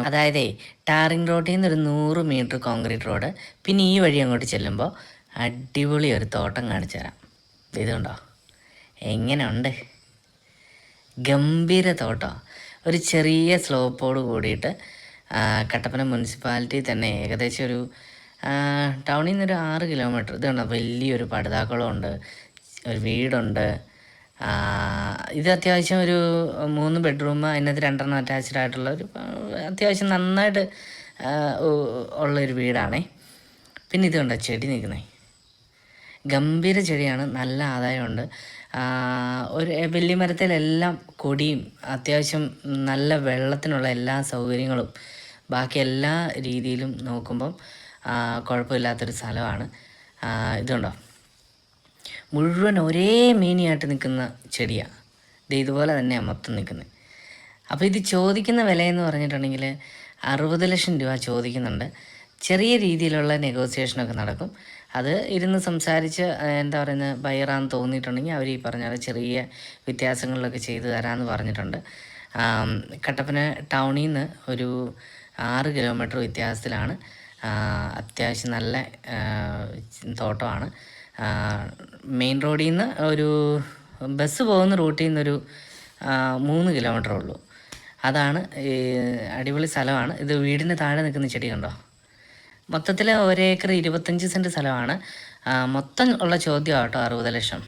അതായത് ടാറിങ് റോഡിൽ നിന്ന് ഒരു നൂറ് മീറ്റർ കോൺക്രീറ്റ് റോഡ് പിന്നെ ഈ വഴി അങ്ങോട്ട് ചെല്ലുമ്പോൾ അടിപൊളി ഒരു തോട്ടം കാണിച്ചു തരാം. ഇതുണ്ടോ? എങ്ങനെയുണ്ട്? ഗംഭീര തോട്ടം. ഒരു ചെറിയ സ്ലോപ്പോട് കൂടിയിട്ട് കട്ടപ്പന മുനിസിപ്പാലിറ്റി തന്നെ ഏകദേശം ഒരു ടൗണിൽ നിന്ന് ഒരു ആറ് കിലോമീറ്റർ. ഇതുണ്ടോ? വലിയൊരു പടുതാക്കുളമുണ്ട് ഒരു വീടുണ്ട് ഇത് അത്യാവശ്യം ഒരു മൂന്ന് ബെഡ്റൂം അതിനകത്ത് രണ്ടെണ്ണം അറ്റാച്ച്ഡ് ആയിട്ടുള്ള ഒരു അത്യാവശ്യം നന്നായിട്ട് ഉള്ളൊരു വീടാണേ. പിന്നെ ഇത് കണ്ടോ ചെടി നിൽക്കുന്നേ. ഗംഭീര ചെടിയാണ് നല്ല ആദായമുണ്ട്. ഒരു വലിയ മരത്തിലെല്ലാം കൊടിയും അത്യാവശ്യം നല്ല വെള്ളത്തിനുള്ള എല്ലാ സൗകര്യങ്ങളും ബാക്കി എല്ലാ രീതിയിലും നോക്കുമ്പം കുഴപ്പമില്ലാത്തൊരു സ്ഥലമാണ്. ഇതുണ്ടോ? മുഴുവൻ ഒരേ മീനിയായിട്ട് നിൽക്കുന്ന ചെടിയാണ് ഇത് ഇതുപോലെ തന്നെയാണ് മൊത്തം നിൽക്കുന്നത് അപ്പോൾ ഇത് ചോദിക്കുന്ന വിലയെന്ന് പറഞ്ഞിട്ടുണ്ടെങ്കിൽ അറുപത് ലക്ഷം രൂപ ചോദിക്കുന്നുണ്ട്. ചെറിയ രീതിയിലുള്ള നെഗോസിയേഷനൊക്കെ നടക്കും. അത് ഇരുന്ന് സംസാരിച്ച് എന്താ പറയുന്നത് ബയറാന്ന് തോന്നിയിട്ടുണ്ടെങ്കിൽ അവർ ഈ പറഞ്ഞ ചെറിയ വ്യത്യാസങ്ങളിലൊക്കെ ചെയ്തു തരാമെന്ന് പറഞ്ഞിട്ടുണ്ട്. കട്ടപ്പന ടൗണിൽ നിന്ന് ഒരു ആറ് കിലോമീറ്റർ വ്യത്യാസത്തിലാണ്. അത്യാവശ്യം നല്ല തോട്ടമാണ്. മെയിൻ റോഡിൽ നിന്ന് ഒരു ബസ് പോകുന്ന റൂട്ടിൽ നിന്നൊരു മൂന്ന് കിലോമീറ്റർ ഉള്ളൂ. അതാണ് ഈ അടിപൊളി സ്ഥലമാണ്. ഇത് വീടിന് താഴെ നിൽക്കുന്ന ചെടി കണ്ടോ മൊത്തത്തിൽ ഒരേക്കർ ഇരുപത്തഞ്ച് സെന്റ് സ്ഥലമാണ്. മൊത്തം ഉള്ള ചോദ്യം ആട്ടോ അറുപത് ലക്ഷം.